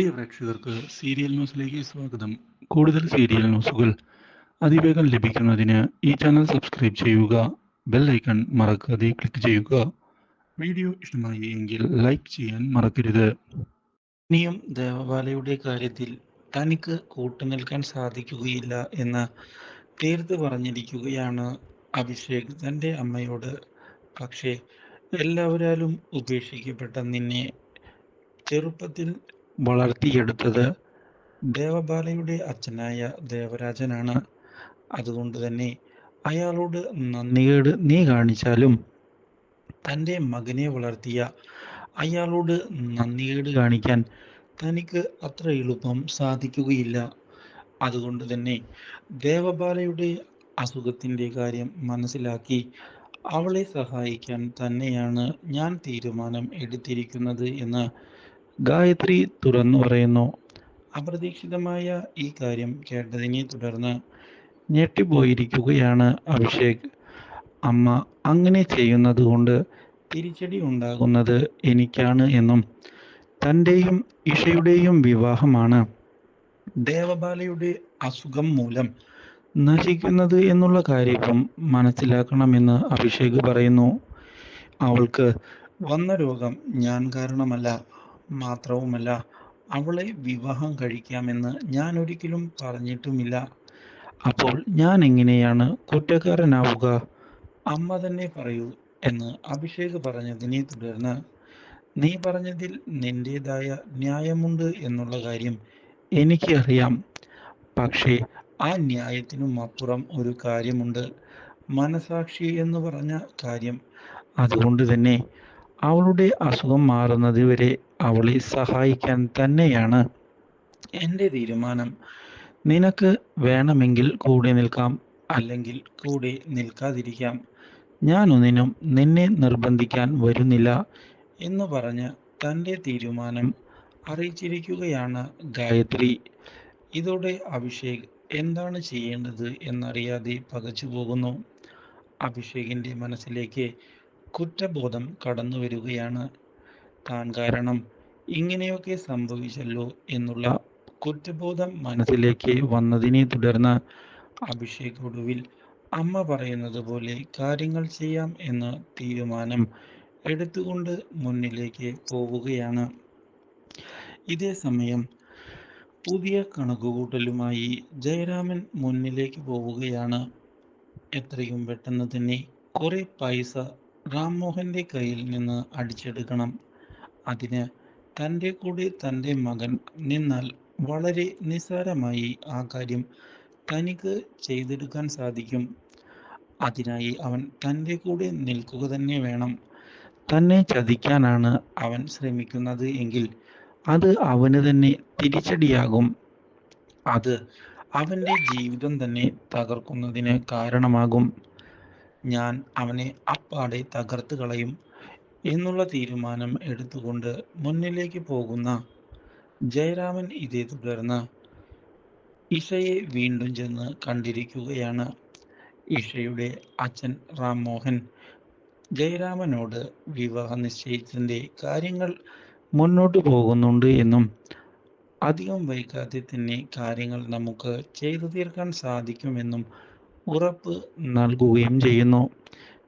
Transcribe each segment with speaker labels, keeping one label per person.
Speaker 1: പ്രിയ പ്രേക്ഷകർക്ക് സീരിയൽ ന്യൂസിലേക്ക് സ്വാഗതം. കൂടുതൽ സീരിയൽ ന്യൂസുകൾ അതിവേഗം ലഭിക്കുന്നതിന് ഈ ചാനൽ സബ്സ്ക്രൈബ് ചെയ്യുക ബെൽ ഐക്കൺ മറക്കാതെ ക്ലിക്ക് ചെയ്യുക. വീഡിയോ ഇഷ്ടമായി എങ്കിൽ ലൈക്ക് ചെയ്യാൻ മറക്കരുത്. ഇനിയും ദേവബാലയുടെ കാര്യത്തിൽ തനിക്ക് കൂട്ടുനിൽക്കാൻ സാധിക്കുകയില്ല എന്ന് തീർത്ത് പറഞ്ഞിരിക്കുകയാണ് അഭിഷേക് തന്റെ അമ്മയോട്. പക്ഷേ എല്ലാവരാലും ഉപേക്ഷിക്കപ്പെട്ട നിന്നെ ചെറുപ്പത്തിൽ വളർത്തിയെടുത്തത്. ദേവബാലയുടെ അച്ഛനായ ദേവരാജനാണ്. അതുകൊണ്ട് തന്നെ അയാളോട് നന്ദികേട് നീ കാണിച്ചാലും തന്റെ മകനെ വളർത്തിയ അയാളോട് നന്ദികേട് കാണിക്കാൻ തനിക്ക് അത്ര എളുപ്പം സാധിക്കുകയില്ല. അതുകൊണ്ട് തന്നെ ദേവബാലയുടെ അസുഖത്തിന്റെ കാര്യം മനസ്സിലാക്കി അവളെ സഹായിക്കാൻ തന്നെയാണ് ഞാൻ തീരുമാനം എടുത്തിരിക്കുന്നത് എന്ന് ഗായത്രി തുറന്നു പറയുന്നു അപ്രതീക്ഷിതമായ ഈ കാര്യം കേട്ടതിനെ തുടർന്ന് ഞെട്ടിപ്പോയിരിക്കുകയാണ് അഭിഷേക്. അമ്മ അങ്ങനെ ചെയ്യുന്നത് കൊണ്ട് തിരിച്ചടി ഉണ്ടാകുന്നത് എനിക്കാണ് എന്നും തന്റെയും ഇഷയുടെയും വിവാഹമാണ്. ദേവബാലയുടെ അസുഖം മൂലം നശിക്കുന്നത് എന്നുള്ള കാര്യവും മനസ്സിലാക്കണമെന്ന് അഭിഷേക് പറയുന്നു. അവൾക്ക് വന്ന രോഗം ഞാൻ കാരണമല്ല. മാത്രവുമല്ല അവളെ വിവാഹം കഴിക്കാമെന്ന് ഞാൻ ഒരിക്കലും പറഞ്ഞിട്ടുമില്ല. അപ്പോൾ ഞാൻ എങ്ങനെയാണ് കുറ്റക്കാരനാവുക? അമ്മ തന്നെ പറയൂ എന്ന് അഭിഷേക് പറഞ്ഞതിനെ തുടർന്ന് നീ പറഞ്ഞതിൽ നിന്റേതായ ന്യായമുണ്ട് എന്നുള്ള കാര്യം എനിക്ക് അറിയാം പക്ഷേ ആ ന്യായത്തിനും അപ്പുറം ഒരു കാര്യമുണ്ട്. മനസാക്ഷി എന്ന് പറഞ്ഞ കാര്യം. അതുകൊണ്ട് തന്നെ അവളുടെ അസുഖം മാറുന്നത് വരെ അവളെ സഹായിക്കാൻ തന്നെയാണ് എന്റെ തീരുമാനം. നിനക്ക് വേണമെങ്കിൽ കൂടെ നിൽക്കാം അല്ലെങ്കിൽ കൂടെ നിൽക്കാതിരിക്കാം. ഞാനൊന്നിനും നിന്നെ നിർബന്ധിക്കാൻ വരുന്നില്ല എന്ന് പറഞ്ഞ് തന്റെ തീരുമാനം അറിയിച്ചിരിക്കുകയാണ് ഗായത്രി. ഇതോടെ അഭിഷേക് എന്താണ് ചെയ്യേണ്ടത് എന്നറിയാതെ പകച്ചു പോകുന്നു അഭിഷേകിന്റെ മനസ്സിലേക്ക് കുറ്റബോധം കടന്നു വരികയാണ്. താൻ കാരണം ഇങ്ങനെയൊക്കെ സംഭവിച്ചല്ലോ എന്നുള്ള കുറ്റബോധം മനസ്സിലേക്ക് വന്നതിനെ തുടർന്ന് അഭിഷേക് ഒടുവിൽ അമ്മ പറയുന്നത് പോലെ കാര്യങ്ങൾ ചെയ്യാം എന്ന തീരുമാനം എടുത്തുകൊണ്ട് മുന്നിലേക്ക് പോവുകയാണ്. ഇതേ സമയം പുതിയ കണക്കുകൂട്ടലുമായി ജയരാമൻ മുന്നിലേക്ക് പോവുകയാണ്. എത്രയും പെട്ടെന്ന് തന്നെ കുറെ പൈസ റാംമോഹന്റെ കയ്യിൽ നിന്ന് അടിച്ചെടുക്കണം. അതിന് തന്റെ കൂടെ തന്റെ മകൻ നിന്നാൽ വളരെ നിസ്സാരമായി ആ കാര്യം തനിക്ക് ചെയ്തെടുക്കാൻ സാധിക്കും. അതിനായി അവൻ തന്റെ കൂടെ നിൽക്കുക തന്നെ വേണം. തന്നെ ചതിക്കാനാണ് അവൻ ശ്രമിക്കുന്നത് എങ്കിൽ അത് അവന് തന്നെ തിരിച്ചടിയാകും. അത് അവന്റെ ജീവിതം തന്നെ തകർക്കുന്നതിന് കാരണമാകും. ഞാൻ അവനെ അപ്പാടെ തകർത്ത് കളയും എന്നുള്ള തീരുമാനം എടുത്തുകൊണ്ട് മുന്നിലേക്ക് പോകുന്ന ജയരാമൻ ഇതേ തുടർന്ന് ഇഷയെ വീണ്ടും ചെന്ന് കണ്ടിരിക്കുകയാണ്. ഇഷയുടെ അച്ഛൻ റാം മോഹൻ ജയരാമനോട് വിവാഹ നിശ്ചയത്തിന്റെ കാര്യങ്ങൾ മുന്നോട്ട് പോകുന്നുണ്ട് എന്നും അധികം വൈകാതെ തന്നെ കാര്യങ്ങൾ നമുക്ക് ചെയ്തു തീർക്കാൻ സാധിക്കുമെന്നും ഉറപ്പ് നൽകുകയും ചെയ്യുന്നു.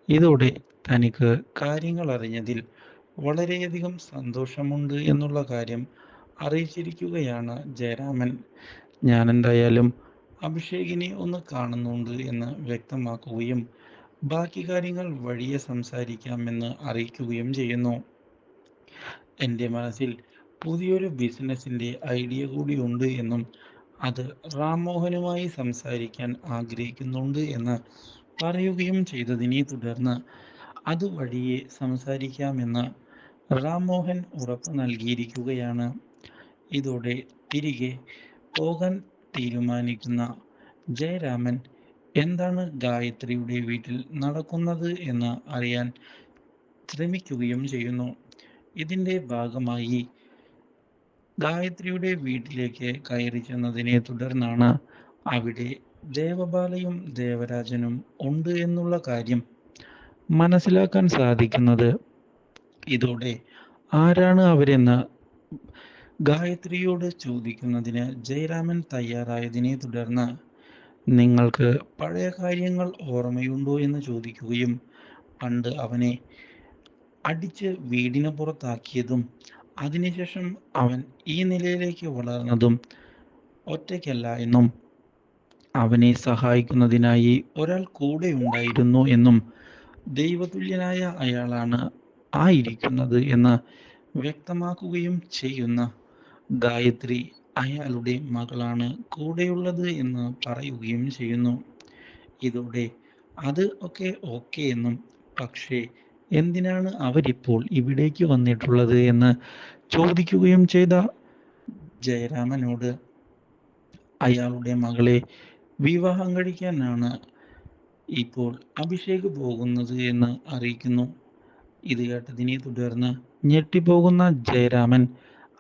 Speaker 1: ഇതോടെ തനിക്ക് കാര്യങ്ങൾ അറിഞ്ഞതിൽ വളരെയധികം സന്തോഷമുണ്ട് എന്നുള്ള കാര്യം അറിയിച്ചിരിക്കുകയാണ് ജയരാമൻ. ഞാൻ എന്തായാലും അഭിഷേകിനെ ഒന്ന് കാണുന്നുണ്ട് എന്ന് വ്യക്തമാക്കുകയും ബാക്കി കാര്യങ്ങൾ വഴിയെ സംസാരിക്കാമെന്ന് അറിയിക്കുകയും ചെയ്യുന്നു. എന്റെ മനസ്സിൽ പുതിയൊരു ബിസിനസ്സിന്റെ ഐഡിയ കൂടി ഉണ്ട് എന്നും അത് റാംമോഹനുമായി സംസാരിക്കാൻ ആഗ്രഹിക്കുന്നുണ്ട് എന്ന് പറയുകയും ചെയ്തതിനെ തുടർന്ന് അത് വഴിയെ സംസാരിക്കാമെന്ന് റാംമോഹൻ ഉറപ്പ് നൽകിയിരിക്കുകയാണ്. ഇതോടെ തിരികെ പോകാൻ തീരുമാനിക്കുന്ന ജയരാമൻ എന്താണ് ഗായത്രിയുടെ വീട്ടിൽ നടക്കുന്നത് എന്ന് അറിയാൻ ശ്രമിക്കുകയും ചെയ്യുന്നു. ഇതിന്റെ ഭാഗമായി ഗായത്രിയുടെ വീട്ടിലേക്ക് കയറി ചെന്നതിനെ തുടർന്നാണ് അവിടെ ദേവബാലയും ദേവരാജനും ഉണ്ട് എന്നുള്ള കാര്യം മനസ്സിലാക്കാൻ സാധിക്കുന്നത്. ഇതോടെ ആരാണ് അവരെന്ന് ഗായത്രിയോട് ചോദിക്കുന്നതിന് ജയരാമൻ തയ്യാറായതിനെ തുടർന്ന് നിങ്ങൾക്ക് പഴയ കാര്യങ്ങൾ ഓർമ്മയുണ്ടോ എന്ന് ചോദിക്കുകയും പണ്ട് അവനെ അടിച്ച് വീടിന് പുറത്താക്കിയതും അതിനുശേഷം അവൻ ഈ നിലയിലേക്ക് വളർന്നതും ഒറ്റയ്ക്കല്ല എന്നും അവനെ സഹായിക്കുന്നതിനായി ഒരാൾ കൂടെ ഉണ്ടായിരുന്നു എന്നും ദൈവതുല്യനായ അയാളാണ് ആയിരിക്കുന്നത് എന്ന് വ്യക്തമാക്കുകയും ചെയ്യുന്ന ഗായത്രി അയാളുടെ മകളാണ് കൂടെയുള്ളത് എന്ന് പറയുകയും ചെയ്യുന്നു. ഇതോടെ അത് ഒക്കെ ഓക്കെ എന്നും പക്ഷേ എന്തിനാണ് അവരിപ്പോൾ ഇവിടേക്ക് വന്നിട്ടുള്ളത് എന്ന് ചോദിക്കുകയും ചെയ്ത ജയരാമനോട് അയാളുടെ മകളെ വിവാഹം കഴിക്കാനാണ് ഇപ്പോൾ അഭിഷേക് പോകുന്നത് എന്ന് അറിയിക്കുന്നു. ഇത് കേട്ടതിനെ തുടർന്ന് ഞെട്ടിപ്പോകുന്ന ജയരാമൻ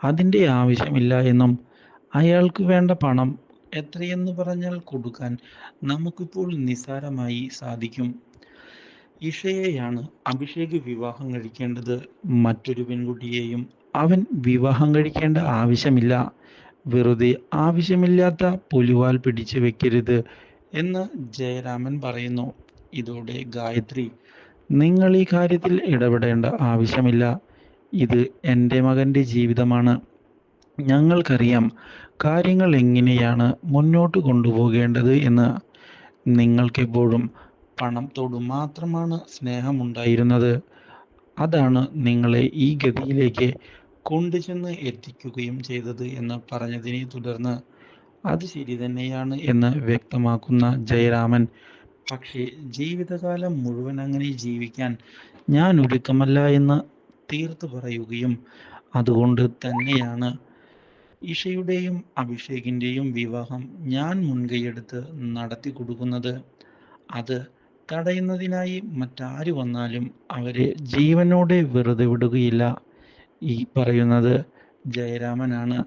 Speaker 1: അതിന്റെ ആവശ്യമില്ല എന്നും അയാൾക്ക് വേണ്ട പണം എത്രയെന്ന് പറഞ്ഞാൽ കൊടുക്കാൻ നമുക്കിപ്പോൾ നിസ്സാരമായി സാധിക്കും. ഇഷയെയാണ് അഭിഷേക് വിവാഹം കഴിക്കേണ്ടത്. മറ്റൊരു പെൺകുട്ടിയെയും അവൻ വിവാഹം കഴിക്കേണ്ട ആവശ്യമില്ല. വെറുതെ ആവശ്യമില്ലാത്ത പുലിവാൽ പിടിച്ചു വെക്കരുത് എന്ന് ജയരാമൻ പറയുന്നു. ഇതോടെ ഗായത്രി നിങ്ങൾ ഈ കാര്യത്തിൽ ഇടപെടേണ്ട ആവശ്യമില്ല. ഇത് എന്റെ മകന്റെ ജീവിതമാണ്. ഞങ്ങൾക്കറിയാം കാര്യങ്ങൾ എങ്ങനെയാണ് മുന്നോട്ട് കൊണ്ടുപോകേണ്ടത് എന്ന്. നിങ്ങൾക്കെപ്പോഴും പണത്തോട് മാത്രമാണ് സ്നേഹമുണ്ടായിരുന്നത്. അതാണ് നിങ്ങളെ ഈ ഗതിയിലേക്ക് കൊണ്ടുചെന്ന് എത്തിക്കുകയും ചെയ്തത് എന്ന് പറഞ്ഞതിനെ തുടർന്ന് അത് ശരി തന്നെയാണ് എന്ന് വ്യക്തമാക്കുന്ന ജയരാമൻ. പക്ഷേ ജീവിതകാലം മുഴുവൻ അങ്ങനെ ജീവിക്കാൻ ഞാൻ ഒരുക്കമല്ല എന്ന് തീർത്തു പറയുകയും അതുകൊണ്ട് തന്നെയാണ് ഇഷയുടെയും അഭിഷേകിന്റെയും വിവാഹം ഞാൻ മുൻകൈയെടുത്ത് നടത്തി കൊടുക്കുന്നത് അത് തടയുന്നതിനായി മറ്റാര് വന്നാലും അവരെ ജീവനോടെ വെറുതെ വിടുകയില്ല. ഈ പറയുന്നത് ജയരാമനാണ്.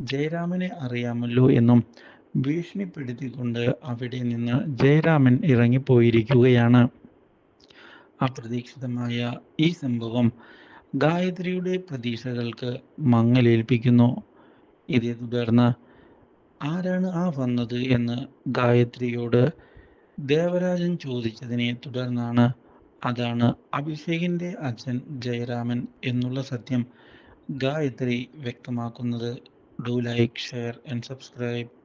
Speaker 1: ജയരാമനെ അറിയാമല്ലോ എന്നും ഭീഷണിപ്പെടുത്തിക്കൊണ്ട് അവിടെ നിന്ന് ജയരാമൻ ഇറങ്ങിപ്പോയിരിക്കുകയാണ്. അപ്രതീക്ഷിതമായ ഈ സംഭവം ഗായത്രിയുടെ പ്രതീക്ഷകൾക്ക് മങ്ങലേൽപ്പിക്കുന്നു. ഇതേ തുടർന്ന് ആരാണ് ആ വന്നത് എന്ന് ഗായത്രിയോട് ദേവരാജൻ ചോദിച്ചതിനെ തുടർന്നാണ് അതാണ് അഭിഷേകിന്റെ അച്ഛൻ ജയരാമൻ എന്നുള്ള സത്യം ഗായത്രി വ്യക്തമാക്കുന്നത്. Do like share and subscribe